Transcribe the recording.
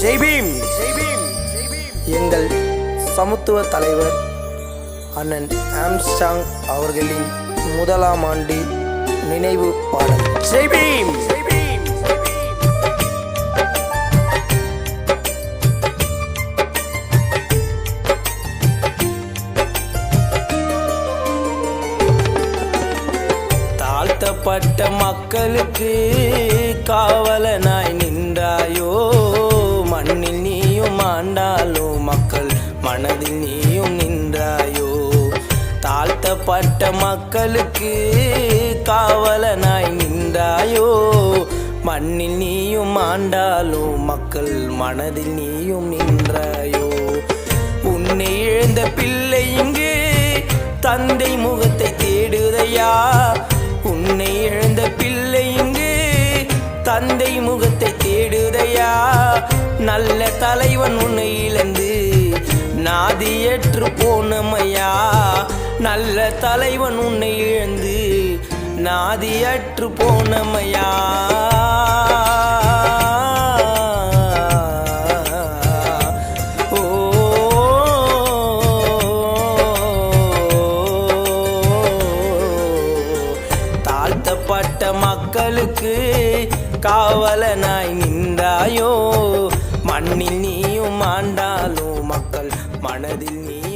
ஜெய்பீம் எங்கள் சமத்துவ தலைவர் அண்ணன் ஆம்ஸ்டாங் அவர்களின் முதலாம் ஆண்டு நினைவு பாடல். ஜெய்பீம் தாழ்த்தப்பட்ட மக்களுக்கு மண்ணில் நீயும் ஆண்டாலோ மக்கள் மனதில் நீயும் நின்றாயோ? தாழ்த்தப்பட்ட மக்களுக்கு காவலனாய் நின்றாயோ? மண்ணில் நீயும் ஆண்டாலோ மக்கள் மனதில் நீயும் நின்றாயோ? உன்னை இழந்த பிள்ளை இங்கு தந்தை முகத்தை தேடுதையா? தந்தை முகத்தை தேடுதையா? நல்ல தலைவன் உன்னை இழந்து நாதியற்று போனமையா? நல்ல தலைவன் உன்னை இழந்து நாதியற்று போனமையா? ஓ தாழ்த்தப்பட்ட மக்களுக்கு காவலனாய் நின்றாயோ? மண்ணில் நீயும் ஆண்டாலோ மக்கள் மனதில் நீ